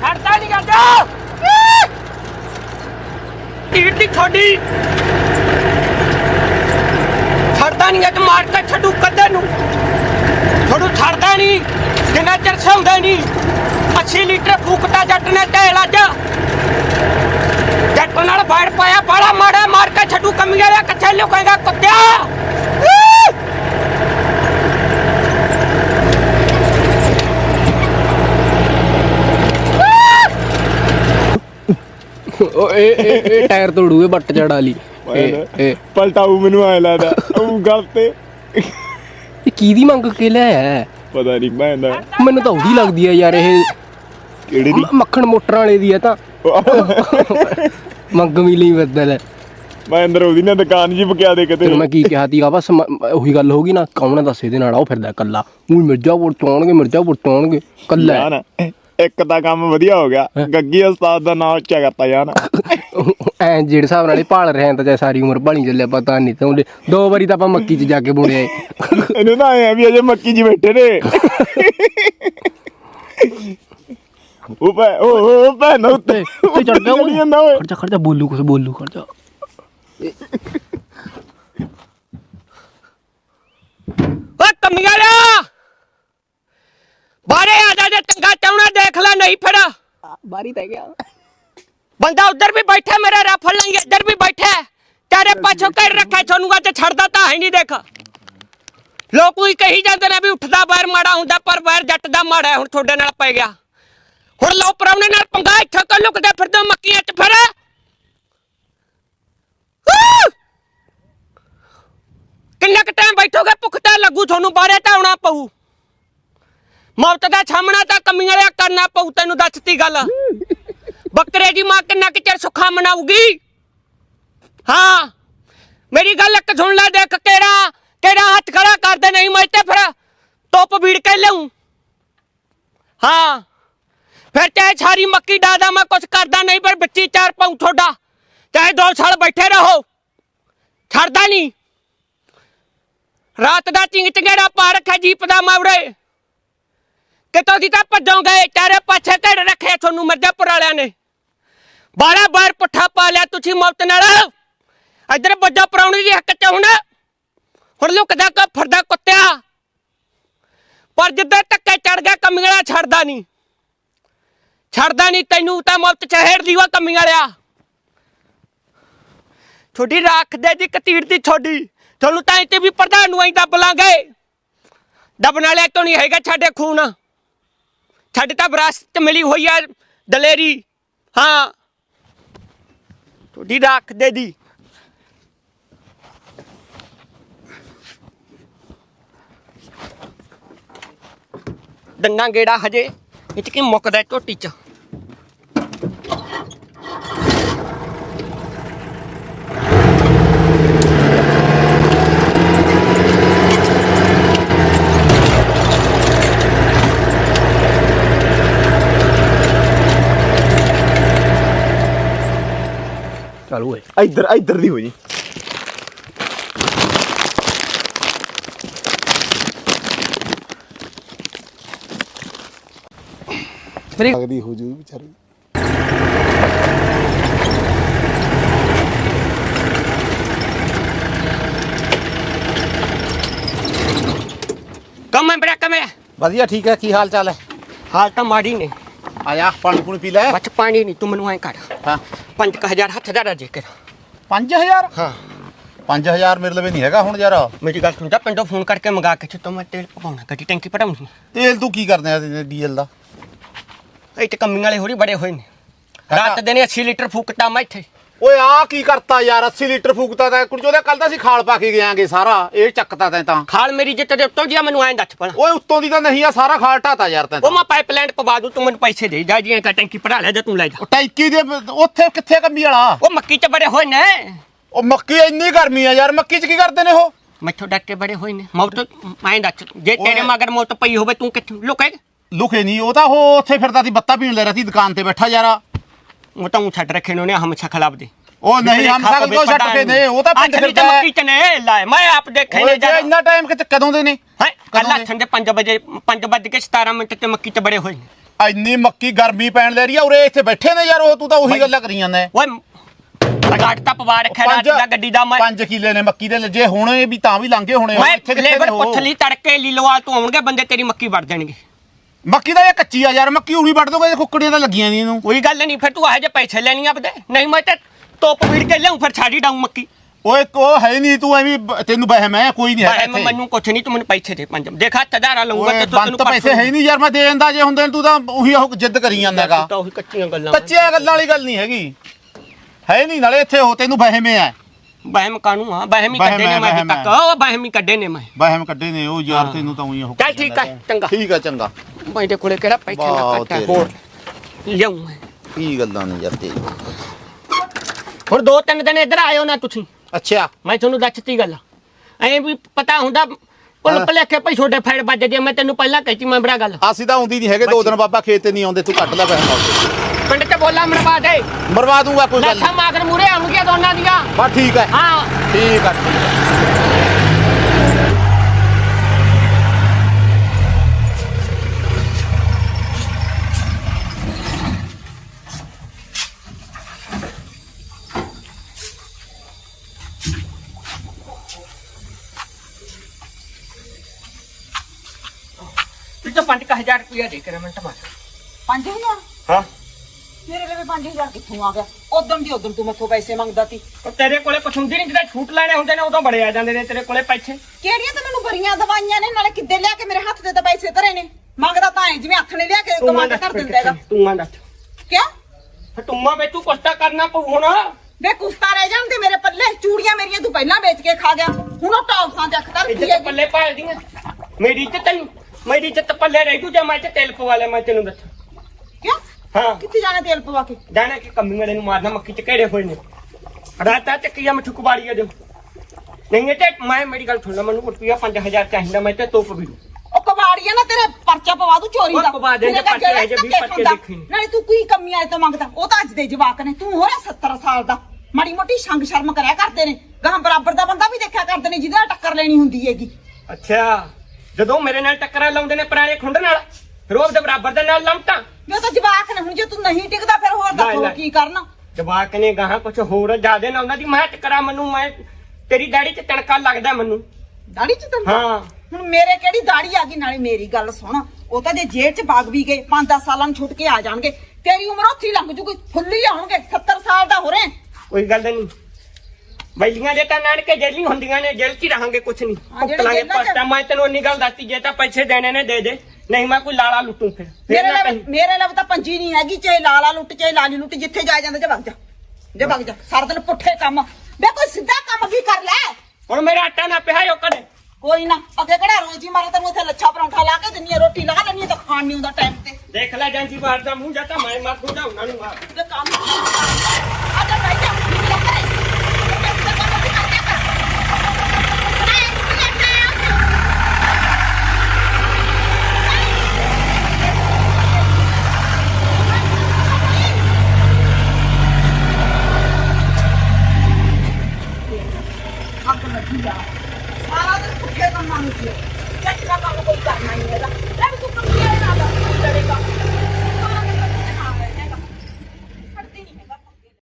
ਛੱਡਦਾ ਨਹੀਂ ਕਰਦਾ ਟੀਟ ਦੀ ਛੋਡੀ ਛੱਡਦਾ ਨਹੀਂ ਅੱਜ ਮਾਰ ਕੇ ਛੱਡੂ ਕੱਦੇ ਨੂੰ। ਛੋੜੂ ਛੱਡਦਾ ਨਹੀਂ ਜਿੰਨਾ ਚਿਰ ਸੌਂਦਾ ਨਹੀਂ 80 ਲੀਟਰ ਫੂਕਤਾ ਜੱਟ ਨੇ ਢੇਲ ਅੱਜ। ਜੱਟ ਨਾਲ ਬਾੜ ਪਾਇਆ ਬਾੜਾ ਮਾੜਾ ਮਾਰ ਕੇ ਛੱਡੂ ਕਮੀਆਂ ਦਾ ਕੱਛੇ ਲੁਕੇਗਾ ਕੁੱਤਿਆ। ਉਹ ਇਹ ਇਹ ਇਹ ਟਾਇਰ ਤੋੜੂਏ ਬੱਟ ਚੜਾ ਲਈ। ਇਹ ਇਹ। ਪਲਟਾਊ ਮੈਨੂੰ ਐ ਲੱਗਦਾ ਉਹ ਗੱਲ ਤੇ ਇਹ ਕਿਹਦੀ ਮੰਗ ਕੇ ਲਿਆਇਆ ਹੈ? ਪਤਾ ਨਹੀਂ ਮੈਂ ਨਾ ਮੈਨੂੰ ਤਾਂ ਉਹਦੀ ਲੱਗਦੀ ਆ ਯਾਰ ਇਹ। ਕਿਹੜੀ ਦੀ? ਮ- ਮੱਖਣ ਮੋਟਰਾਂ ਵਾਲੇ ਦੀ ਆ ਤਾਂ। ਮੰਗ ਵੀ ਲਈ ਬਦਲ। ਮੈਂ ਅੰਦਰ ਉਹਦੀ ਨਾ ਦੁਕਾਨ ਜੀ ਬਕਿਆ ਦੇ ਕਿਤੇ। ਤੈਨੂੰ ਮੈਂ ਕੀ ਕਿਹਾ ਸੀਗਾ ਬਸ ਮ- ਮ- ਉਹੀ ਗੱਲ ਹੋ ਗਈ ਨਾ ਕੌਣ ਦੱਸ ਇਹਦੇ ਨਾਲ ਉਹ ਫਿਰਦਾ ਕੱਲਾ ਉਹ ਮਿਰਜ਼ਾਪੁਰ ਤੋਂ ਆਉਣਗੇ ਮਿਰਜ਼ਾਪੁਰ ਤੋਂ ਆਉਣਗੇ ਕੱਲਾ ਹੈ। ਯਾਰ ਇੱਕ ਤਾਂ ਕੰਮ ਵਧੀਆ ਹੋ ਗਿਆ। ਗੱਗੀ ਉਸਤਾਦ ਦਾ ਨਾਮ ਉੱਚਾ ਕਰਤਾ ਯਾਰ। ਐ ਜਿਹੜੇ ਹਿਸਾਬ ਨਾਲ ਇਹ ਭਾਲ ਰਿਹਾ ਤਾਂ ਚਾਹੇ ਸਾਰੀ ਉਮਰ ਭਾਲੀ ਚੱਲਿਆ ਪਤਾ ਨਹੀਂ ਤੇ ਉਹਦੇ ਦੋ ਵਾਰੀ ਤਾਂ ਆਪਾਂ ਮੱਕੀ 'ਚ ਜਾ ਕੇ ਬੁਣਿਆ ਏ ਇਹਨੂੰ ਤਾਂ ਐ ਵੀ ਅਜੇ ਮੱਕੀ ਜੀ ਬੈਠੇ ਨੇ। ਉਹ ਉਹ ਉਹ ਪੈ ਨਾ ਉੱਤੇ ਉੱਤੇ ਚੜ ਗਿਆ ਓਏ। ਖਰਚਾ ਖਰਚਾ ਬੋਲੂ ਕੁਛ ਬੋਲੂ ਖਰਚਾ ਓ ਕਮੀਆਂ ਦਾ ਬਾਰੇ ਆ ਜਾ ਜੇ ਚੰਗਾ ਚਾਉਣਾ ਦੇਖ ਲੈ ਨਹੀਂ ਫਿਰ ਬਾਰੀ ਤੈ ਗਿਆ। ਬੰਦਾ ਉਧਰ ਵੀ ਬੈਠਾ, ਮੇਰਾ ਰਾਫਲ ਲੰਗੇ ਇੱਧਰ ਵੀ ਬੈਠਾ ਹੈ। ਤੇਰੇ ਪਾਛੋਂ ਕਰ ਰੱਖਿਆ, ਤੁਹਾਨੂੰ ਅੱਜ ਛੱਡਦਾ ਤਾਂ ਹੈ ਨਹੀਂ ਦੇਖ। ਲੋਕ ਵੀ ਕਹੀ ਜਾਂਦੇ ਨੇ ਵੀ ਉੱਠਦਾ ਬਾਹਰ ਮਾੜਾ ਹੁੰਦਾ, ਪਰ ਬਾਹਰ ਜੱਟ ਦਾ ਮਾੜਾ ਹੁਣ ਤੁਹਾਡੇ ਨਾਲ ਪੈ ਗਿਆ। ਹੁਣ ਲੋ ਪਰੌਣੇ ਨਾਲ ਪੰਗਾ, ਇੱਥੇ ਕੋ ਲੁਕਦੇ ਫਿਰਦੇ ਮੱਕੀਆਂ 'ਚ ਫਿਰ। ਕਿੰਨਾ ਕੁ ਟਾਈਮ ਬੈਠੋਗੇ, ਭੁੱਖ ਤਾਂ ਲੱਗੂ, ਤੁਹਾਨੂੰ ਬਾਹਰੇ ਤਾਂ ਆਉਣਾ ਪਊ। ਮੌਤ ਦਾ ਸਾਹਮਣਾ ਤਾਂ ਕਮੀਆਂ ਵਾਲਿਆ ਕਰਨਾ ਪਊ, ਤੈਨੂੰ ਦੱਸਤੀ ਗੱਲ। ਬੱਕਰੇ ਦੀ ਮਾਂ ਕਿੰਨਾ ਕੁ ਚਿਰ ਸੁੱਖਾ ਮਨਾਊਗੀ? ਹਾਂ, ਮੇਰੀ ਗੱਲ ਇੱਕ ਸੁਣ ਲੈ ਦੇਖ, ਕਿਹੜਾ ਕਿਹੜਾ ਹੱਥ ਖੜਾ ਕਰਦੇ, ਨਹੀਂ ਮੈਂ ਤੇ ਫਿਰ ਟੋਪ ਵੀੜ ਕੇ ਲਿਆਉਂ ਹਾਂ, ਫਿਰ ਚਾਹੇ ਸਾਰੀ ਮੱਕੀ ਡਾਦਾ ਮੈਂ ਕੁਛ ਕਰਦਾ ਨਹੀਂ, ਪਰ ਬੱਚੀ ਚਾਰ ਪਾਉ ਤੁਹਾਡਾ। ਚਾਹੇ ਦੋ ਸਾਲ ਬੈਠੇ ਰਹੋ, ਛੱਡਦਾ ਨਹੀਂ। ਰਾਤ ਦਾ ਚਿੰਗ ਚੰਗੇੜਾ ਪਾ ਰੱਖਿਆ ਜੀਪ ਦਾ ਮਾਵੜੇ। ਕਿਤੋਂ ਦੀ ਤਾਂ ਭੱਜੋਂ ਗਏ ਚਾਰੇ ਪਾਛੇ ਢੜ ਰੱਖੇ ਤੁਹਾਨੂੰ ਮਿਰਜ਼ਾਪੁਰ ਵਾਲਿਆਂ ਨੇ। ਬਾਰਾ ਬਾਰ ਪੁੱਠਾ ਪਾ ਲਿਆ ਤੁਸੀਂ ਮੁਫ਼ਤ ਨਾਲ। ਇੱਧਰ ਵੱਜਾ ਪਰਾਉਣੀ ਦੀ ਹੱਕ ਚ ਹੁਣ। ਹੁਣ ਲੁਕਦਾ ਕੋ, ਫਰਦਾ ਕੁੱਤਿਆ। ਪਰ ਜਿੱਦਾਂ ਧੱਕੇ ਚੜ ਗਿਆ, ਕਮੀਆਂ ਛੱਡਦਾ ਨਹੀਂ। ਛੱਡਦਾ ਨਹੀਂ, ਤੈਨੂੰ ਤਾਂ ਮੁਫਤ ਚਹਿੜ ਦੀ ਵਾ ਕਮੀਆਂ ਵਾਲਿਆ। ਛੋਟੀ ਰੱਖਦੇ ਜੀ ਕਤੀੜ ਦੀ ਛੋਡੀ ਤੁਹਾਨੂੰ ਤਾਂ ਇੱਥੇ ਵੀ ਪ੍ਰਧਾਨ ਨੂੰ ਐਂ ਦੱਬ ਲਾਂਗੇ। ਦੱਬਣ ਵਾਲਿਆ ਤੋਂ ਨਹੀਂ ਹੈਗਾ ਸਾਡੇ ਖੂਨ? ਸਾਡੇ ਤਾਂ ਵਿਰਾਸਤ ਚ ਮਿਲੀ ਹੋਈ ਆ ਦਲੇਰੀ। ਹਾਂ। ਤੁਹਾਡੀ ਰੱਖ ਦੇ ਦੀ। ਡੰਡਾ ਗੇੜਾ ਹਜੇ, ਇਹ 'ਚ ਕੀ ਮੁੱਕਦਾ ਝੋਟੀ ਚ? ਚੱਲ ਓਏ ਇੱਧਰ ਇੱਧਰ ਦੀ ਹੋ ਜੀ ਲੱਗਦੀ ਹੋ ਜੂ ਵਿਚਾਰੀ ਕੰਮ ਹੈ ਬੜਾ ਕੰਮ ਹੈ ਵਧੀਆ ਠੀਕ ਹੈ ਕੀ ਹਾਲ ਚਾਲ ਹੈ? ਹਾਲ ਤਾਂ ਮਾੜੀ ਨੇ। ਆ ਜਾ ਪਾਣੀ ਪੂਣੀ ਪੀ ਲੈ। ਬੱਚ ਪਾਣੀ ਨਹੀਂ ਤੂੰ ਮੈਨੂੰ ਐ ਕਰ। ਹਾਂ। 5000 ਹੱਥ ਦਾ। ਰਾਜੇ ਕਰ 5000 ਹਾਂ 5000 ਮੇਰੇ ਲਵੇ ਨਹੀਂ ਹੈਗਾ ਹੁਣ ਯਾਰ। ਮੇਰੀ ਗੱਲ ਸੁਣ ਜਾ ਪਿੰਡੋਂ ਫੋਨ ਕਰਕੇ ਮੰਗਾ ਕੇ ਛੱਤੋਂ ਮੈਂ ਤੇਲ ਪਵਾਉਣਾ ਗੱਡੀ ਟੈਂਕੀ ਭਰਾਉਣੀ ਤੇਲ ਤੂੰ ਕੀ ਕਰਦੇ ਆ ਡੀਜ਼ਲ ਦਾ? ਇੱਥੇ ਕੰਮੀ ਵਾਲੇ ਹੋਰੀ ਬੜੇ ਹੋਏ ਨੇ। ਰਾਤ ਦੇ ਨੇ 80 ਲੀਟਰ ਫੂਕਤਾ ਮੈਂ ਇੱਥੇ। ਓਏ ਆ ਕੀ ਕਰਤਾ ਯਾਰ 80 ਲੀਟਰ ਫੂਕਤਾ ਤਾਂ ਕੁੜੀ ਉਹਦੇ ਕੱਲ ਤਾਂ ਅਸੀਂ ਖਾਲ ਪਾ ਕੇ ਗਿਆਂਗੇ ਸਾਰਾ ਇਹ ਚੱਕਤਾ ਤੈਂ ਤਾਂ। ਖਾਲ ਮੇਰੀ ਜਿੱਤ ਦੇ ਉੱਤੋਂ ਜਿਆ ਮੈਨੂੰ ਐਂ ਦੱਸ ਪਣਾ ਓਏ ਉੱਤੋਂ ਦੀ ਤਾਂ ਨਹੀਂ ਆ ਸਾਰਾ ਖਾਲ ਢਾਤਾ ਯਾਰ ਤੈਂ ਉਹ ਤਾਂ ਮੈਂ ਪਾਈਪਲਾਈਨ ਪਵਾ ਦੂੰ ਤੂੰ ਮੈਨੂੰ ਪੈਸੇ ਦੇ ਜਾ ਜੀਆਂ ਕਾ ਟੈਂਕੀ ਭਰਾ ਲੈ ਜਾ ਤੂੰ ਲੈ ਜਾ। ਉਹ ਟੈਂਕੀ ਦੇ ਉੱਥੇ ਕਿੱਥੇ ਕੰਮੀ ਵਾਲਾ? ਉਹ ਮੱਕੀ ਚ ਬੜੇ ਹੋਏ ਨੇ। ਉਹ ਮੱਕੀ ਇੰਨੀ ਗਰਮੀ ਆ ਯਾਰ ਮੱਕੀ 'ਚ ਕੀ ਕਰਦੇ ਨੇ ਉਹ? ਮੈਥੋਂ ਡੱਟ ਕੇ ਬੜੇ ਹੋਏ ਨੇ। ਮੌਤ ਮੈਂ ਦੱਸ ਜੇ ਤੇਰੇ। ਮਗਰ ਮੌਤ ਪਈ ਹੋਵੇ ਤੂੰ ਕਿੱਥੇ ਲੁਕੇ ਲੁਕੇ ਨਹੀਂ ਉਹ ਤਾਂ ਉਹ ਉੱਥੇ ਫਿਰਦਾ ਸੀ ਬੱਤਾ ਪੀਣ ਲੈ ਰਿਹਾ ਸੀ ਦੁਕਾਨ ਤੇ ਬੈਠਾ ਯਾਰ। ਉਹ ਤਾਂ ਉਹ ਛੱਡ ਰੱਖੇ ਨੇ ਉਹਨੇ ਹਮੇਸ਼ਾ ਖਲਾਬ ਦੇ ਉਹ ਨਹੀਂ ਹਮ ਸਕਲ ਕੋ ਛੱਡ ਕੇ ਨੇ ਉਹ ਤਾਂ ਪਿੰਡ ਫਿਰਦਾ ਹੈ। ਮੱਕੀ ਚ ਨੇ ਲੈ ਮੈਂ ਆਪ ਦੇਖੇ ਨੇ ਜੇ ਇੰਨਾ ਟਾਈਮ ਕਿਤੇ ਕਦੋਂ ਦੇ ਨੇ? ਹੈ ਕੱਲ ਦੇ? ਠੰਡੇ 5 ਵਜੇ 5 ਵੱਜ ਕੇ 17 ਮਿੰਟ ਤੇ ਮੱਕੀ ਚ ਬੜੇ ਹੋਏ ਨੇ। ਇੰਨੀ ਮੱਕੀ ਗਰਮੀ ਪੈਣ ਲੈ ਰਹੀ ਆ ਉਰੇ ਇੱਥੇ ਬੈਠੇ ਨੇ ਯਾਰ ਉਹ ਤੂੰ ਤਾਂ ਉਹੀ ਗੱਲਾਂ ਕਰੀ ਜਾਂਦਾ ਓਏ ਅਗਾਟ ਤਾਂ ਪਵਾ ਰੱਖਿਆ ਰਾਤ ਦਾ ਗੱਡੀ ਦਾ ਮੈਂ 5 ਕਿੱਲੇ ਨੇ ਮੱਕੀ ਦੇ ਲੱਜੇ ਹੋਣੇ ਵੀ ਤਾਂ ਵੀ ਲਾਂਗੇ ਹੋਣੇ ਇੱਥੇ ਕਿੱਥੇ ਲੇਬਰ ਲਈ ਤੜਕੇ ਲੀਲੋਵਾਲ ਤੋਂ ਆਉਣਗੇ ਬੰਦੇ ਤੇਰੀ ਮੱਕੀ ਵੜ ਦੇਣਗੇ। ਮੱਕੀ ਦਾ ਇਹ ਕੱਚੀ ਆ ਯਾਰ ਮੱਕੀ ਉਰੀ ਵੱਢ ਦੋਗੇ ਕੁੱਕੜੀਆਂ ਤਾਂ ਲੱਗੀਆਂ ਨਹੀਂ ਇਹਨੂੰ। ਕੋਈ ਗੱਲ ਨਹੀਂ ਫਿਰ ਤੂੰ ਇਹੋ ਜਿਹੇ ਪੈਸੇ ਲੈਣੀ ਆਪਦੇ। ਨਹੀਂ ਮੈਂ ਤੇ ਤੋਪ ਵੀੜ ਕੇ ਲਿਆਉਂ ਫਿਰ ਛਾੜੀ ਡਾਉਂ ਮੱਕੀ। ਓਏ ਕੋ ਹੈ ਨਹੀਂ ਤੂੰ ਐਵੇਂ ਤੈਨੂੰ ਵਹਿਮ ਹੈ ਕੋਈ ਨਹੀਂ ਹੈ ਮੈਂ ਮੈਨੂੰ ਕੁਛ ਨਹੀਂ ਤੂੰ ਮੈਨੂੰ ਪੈਸੇ ਦੇ ਪੰਜ ਦੇਖਾ ਤਦਾਰਾ ਲਊਂਗਾ ਤੇ ਤੂੰ ਬੰਤ ਪੈਸੇ ਹੈ ਨਹੀਂ ਯਾਰ ਮੈਂ ਦੇ ਦਿੰਦਾ ਜੇ ਹੁੰਦੇ ਤੂੰ ਤਾਂ ਉਹੀ ਉਹ ਜਿੱਦ ਕਰੀ ਜਾਂਦਾ ਹੈਗਾ ਤਾਂ ਉਹੀ ਕੱਚੀਆਂ ਗੱਲਾਂ ਕੱਚੀਆਂ ਗੱਲਾਂ ਵਾਲੀ ਗੱਲ ਨਹੀਂ ਹੈਗੀ। ਹੈ ਨਹੀਂ ਨਾਲੇ ਇੱਥੇ ਹੋ ਤੈਨੂੰ ਵਹਿਮ ਹੈ। ਬਹਿਮ ਕਾਨੂੰ ਆ? ਬਹਿਮ ਹੀ ਵਹਿਮ ਕੱਢੇ ਨੇ ਹੈ, ਮੈਂ ਵਹਿਮ ਤੱਕ। ਉਹ ਬਹਿਮ ਹੀ ਕੱਢੇ ਨੇ ਮੈਂ। ਵਹਿਮ ਕੱਢੇ ਨੇ ਉਹ ਯਾਰ ਤੈਨੂੰ ਤਾਂ ਉਹੀ ਉਹ ਚੱਲ ਠੀਕ ਆ ਚੰਗਾ। ਠੀਕ ਆ ਚੰਗਾ। ਮੇਰੇ ਕੋਲੇ ਕਿਹੜਾ ਪੈਸੇ ਨਾ ਵਾਹ, ਕੱਟਾ ਤੇਰੇ। ਹੋਰ ਲਿਆਉਂ ਮੈਂ। ਕੀ ਗੱਲਾਂ ਨੇ ਯਾਰ ਤੇ ਹੁਣ ਦੋ ਤਿੰਨ ਦਿਨ ਇੱਧਰ ਆਇਓ ਨਾ ਤੁਸੀਂ। ਅੱਛਾ। ਮੈਂ ਤੁਹਾਨੂੰ ਦੱਸਤੀ ਗੱਲ। ਐਂ ਵੀ ਪਤਾ ਹੁੰਦਾ ਪੁੱਲ ਹਾਂ। ਭਲੇਖੇ ਭਈ ਛੋਟੇ ਫੈੜ ਵੱਜਦੇ ਆ, ਮੈਂ ਤੈਨੂੰ ਪਹਿਲਾਂ ਕਹਿਤੀ ਮੈਂ ਬੜਾ ਗੱਲ। ਅਸੀਂ ਤਾਂ ਆਉਂਦੀ ਨਹੀਂ ਹੈਗੇ ਦੋ ਦਿਨ ਬਾਬਾ ਖੇਤ ਤੇ ਨਹੀਂ ਆਉਂਦੇ ਤੂੰ ਕੱਢ ਲੈ ਵਹਿਮ ਪਿੰਡ ਤੇ ਬੋਲਾ ਮਰਵਾ ਦੇ। ਮਰਵਾ ਦੂੰਗਾ ਕੋਈ ਗੱਲ ਲੱਖਾਂ ਨਹੀਂ। ਮਾਗਰ ਮੂਰੇ ਆਉਣਗੀਆਂ ਦੋਨਾਂ ਦੀਆਂ। ਬਸ ਠੀਕ ਹੈ। ਹਾਂ। ਠੀਕ ਆ ਠੀਕ ਆ। ਤੂੰ ਤਾਂ 5000 ਰੁਪਇਆ ਦੇ ਕੇ ਮੈਂ ਟਮਾਟਰ 5000 ਹਾਂ। ਮੇਰੇ ਲਈ 5000 ਕਿੱਥੋਂ ਆ ਗਿਆ? ਉਦੋਂ ਦੀ ਉਦੋਂ ਤੂੰ ਮੈਥੋਂ ਪੈਸੇ ਮੰਗਦਾ ਸੀ। ਉਹ ਤੇਰੇ ਕੋਲੇ ਕੁਛ ਹੁੰਦੀ ਨਹੀਂ ਜਦੋਂ ਛੂਟ ਲੈਣੇ ਹੁੰਦੇ ਨੇ ਉਦੋਂ ਬੜੇ ਆ ਜਾਂਦੇ ਨੇ ਤੇਰੇ ਕੋਲੇ ਪੈਸੇ। ਕਿਹੜੀਆਂ ਤਾਂ ਮੈਨੂੰ ਬਰੀਆਂ ਦਵਾਈਆਂ ਨੇ ਨਾਲੇ ਕਿੱਦੇ ਲਿਆ ਕੇ ਮੇਰੇ ਹੱਥ ਦੇ ਤਾਂ ਪੈਸੇ ਧਰੇ ਨੇ? ਮੰਗਦਾ ਤਾਂ ਐ ਜਿਵੇਂ ਹੱਥ ਨੇ ਲਿਆ ਕੇ ਕਮਾਂਡ ਕਰ ਦਿੰਦਾ ਹੈਗਾ। ਤੂੰ ਆਂ ਦੱਸ ਕਿਆ? ਫਿਰ ਟੁੰਮਾ ਵੇ ਤੂੰ ਕੁਛ ਤਾਂ ਕਰਨਾ ਪਊ ਹੁਣ। ਵੇ ਕੁਸਤਾ ਰਹਿ ਜਾਂਦੇ ਮੇਰੇ ਪੱਲੇ ਚੂੜੀਆਂ ਮੇਰੀਆਂ ਤੂੰ ਪਹਿਲਾਂ ਵੇਚ ਕੇ ਖਾ ਗਿਆ। ਹੁਣ ਉਹ ਟੌਪਸਾਂ ਦੇ ਅੱਖ ਇੱਥੇ ਧਰਤੀ ਤਾਂ ਹੈਗੀ? ਪੱਲੇ ਪਾਲਦੀਆਂ। ਮੇਰੀ ਤੇ ਤੈਨੂੰ ਮੇਰੀ ਤੇ ਪੱਲੇ ਰਹਿ ਜੂ ਜੇ ਮੈਂ ਤੇ ਤੇਲ ਪਵਾ ਲੈ ਮੈਂ ਤੈਨੂੰ ਦੱਸਾਂ। ਹਾਂ। ਕਿੱਥੇ ਜਾਣਾ ਤੇਲ ਪਵਾ ਕੇ? ਜਾਣਾ ਕਿ ਕੰਮੀ ਵਾਲੇ ਨੂੰ ਮਾਰਨਾ ਮੱਕੀ ਚ ਕਿਹੜੇ ਹੋਏ ਨੇ? ਰਾਤਾ ਚੱਕੀਆ ਮੈਂ ਠੁਕਬਾੜੀਆ ਦੇ ਨਹੀਂ ਤੇ ਮੈਂ ਮੇਰੀ ਗੱਲ ਸੁਣ ਲੈ ਮੈਨੂੰ ਰੁਪਿਆ 5000 ਚਾਹੀਦਾ ਮੈਂ ਤੇ ਤੋਪ ਵੀ। ਉਹ ਕਬਾੜੀਆ ਨਾ ਤੇਰੇ ਪਰਚਾ ਪਵਾ ਦੂ ਚੋਰੀ ਉਹ ਦਾ। ਪਵਾ ਦੇ, ਤਾਂ ਪਰਚੇ ਜਿਹੇ ਵੀ ਧੱਕੇ ਪਰਚੇ ਖਾਂਦਾ। ਦੇਖੇ। ਨਾਲੇ ਤੂੰ ਕੋਈ ਕਮੀ ਆਏ ਤੋਂ ਮੰਗਦਾ। ਉਹ ਤਾਂ ਅੱਜ ਦੇ ਜਵਾਕ ਨੇ ਤੂੰ ਹੋਇਆ 70 ਸਾਲ ਦਾ। ਮਾੜੀ ਮੋਟੀ ਸੰਗ ਸ਼ਰਮ ਕਰਿਆ ਕਰਦੇ ਨੇ। ਗਾਂ ਬਰਾਬਰ ਦਾ ਬੰਦਾ ਵੀ ਦੇਖਿਆ ਕਰਦੇ ਨੇ ਜਿਹਦੇ ਨਾਲ ਟੱਕਰ ਲੈਣੀ ਹੁੰਦੀ ਹੈਗੀ। ਅੱਛਾ ਜਦੋਂ ਮੇਰੇ ਨਾਲ ਟੱਕਰਾਂ ਲਾਉਂਦੇ ਨੇ ਪੁਰਾਣੇ ਖੁੰਡ ਨਾਲ। ਰੋਬ ਦੇ ਬਰਾਬਰ ਦੇ ਨਾਲ ਲੰਮਟਾਂ। ਉਹ ਤਾਂ ਜਵਾਕ ਨੇ ਹੁਣ ਜੇ ਤੂੰ ਨਹੀਂ ਟਿਕਦਾ ਫਿਰ ਹੋਰ ਦੱਸੋ ਲੈ। ਕੀ ਕਰਨਾ? ਜਵਾਕ ਨੇ ਗਾਹਾਂ ਕੁਝ ਹੋਰ ਜ਼ਿਆਦੇ ਨਾ ਉਹਨਾਂ ਦੀ ਮੈਂ ਟੱਕਰਾਂ ਮੈਨੂੰ ਮੈਂ ਤੇਰੀ ਡੈਡੀ ਚ ਤਣਕਾ ਲੱਗਦਾ ਮੈਨੂੰ। ਦਾੜੀ ਚ ਤੈਨੂੰ ਹਾਂ। ਹੁਣ ਮੇਰੇ ਕਿਹੜੀ ਦਾੜੀ ਆ ਗਈ? ਨਾਲੇ ਮੇਰੀ ਗੱਲ ਸੁਣ ਉਹ ਤਾਂ ਜੇ ਜੇਲ੍ਹ ਚ ਬਾਗ ਵੀ ਗਏ 5-10 ਸਾਲਾਂ ਨੂੰ ਛੁੱਟ ਕੇ ਆ ਜਾਣਗੇ। ਤੇਰੀ ਉਮਰ ਉੱਥੇ ਹੀ ਲੰਘ ਜੂਗੀ ਫੁੱਲੀ ਆਉਣਗੇ 70 ਸਾਲ ਦਾ ਹੋ ਰਹੇ ਕੋਈ ਗੱਲ ਨਹੀਂ। ਬੈਲੀਆਂ ਦੇ ਤਾਂ ਨਾਨਕੇ ਜੇਲੀ ਹੁੰਦੀਆਂ ਨੇ ਜੇਲ੍ਹ 'ਚ ਹੀ ਰਹਾਂਗੇ ਕੁਛ ਨਹੀਂ। ਹਾਂ, ਜਿਹੜੇ ਭੁਗਤਾਂਗੇ ਜੇਲ੍ਹਾਂ 'ਚ- ਪੱਟਾ ਮੈਂ ਤੈਨੂੰ ਇੰਨੀ ਗੱਲ ਦੱਸਤੀ ਜੇ ਤਾਂ ਪੈਸੇ ਦੇਣੇ ਨੇ ਦੇ ਦੇ। ਨਹੀਂ ਮੈਂ ਕੋਈ ਲਾਲਾ ਲੁੱਟੂ ਫਿਰ। ਫਿਰ ਮੇਰੇ ਨਾ ਲਈ ਕਹੀਂ। ਮੇਰੇ ਲਈ ਤਾਂ ਪੰਜੀ ਨਹੀਂ ਹੈਗੀ ਚਾਹੇ ਲਾਲਾ ਲੁੱਟ ਚਾਹੇ ਲਾਲੀ ਲੁੱਟ ਜਿੱਥੇ ਜਾ ਜਾਂਦਾ ਜੇ ਵਗ ਜਾ। ਜੇ ਵਗ ਜਾ। ਸਾਰਾ ਦਿਨ ਪੁੱਠੇ ਕੰਮ। ਬੇ ਕੋਈ ਸਿੱਧਾ ਕੰਮ ਵੀ ਕਰ ਲੈ? ਹੁਣ ਮੇਰਾ ਆਟਾ ਨਾ ਪਿਆ ਉਹ ਕਦੇ ਕੋਈ ਨਾ ਅੱਗੇ ਕਿਹੜਾ ਰੋਜੀ ਮਾਰੇ ਤੈਨੂੰ ਇੱਥੇ ਲੱਛਾ ਪਰੌਂਠਾ ਲਾ ਕੇ ਦਿੰਨੀ ਆ ਰੋਟੀ ਲਾ ਲੈਣੀ ਤਾਂ ਖਾਣ ਨਹੀਂ ਹੁੰਦਾ ਟਾਈਮ ਤੇ। ਦੇਖ ਲੈ ਜਾਂਦੀ ਬਾਹਰ ਦਾ ਮੂੰਹ ਜਾਂਦਾ ਮੈਂ ਮਾਰ ਦੂੰਗਾ ਉਹਨਾਂ ਨੂੰ ਮਾਰ ਤੇ ਕੰਮ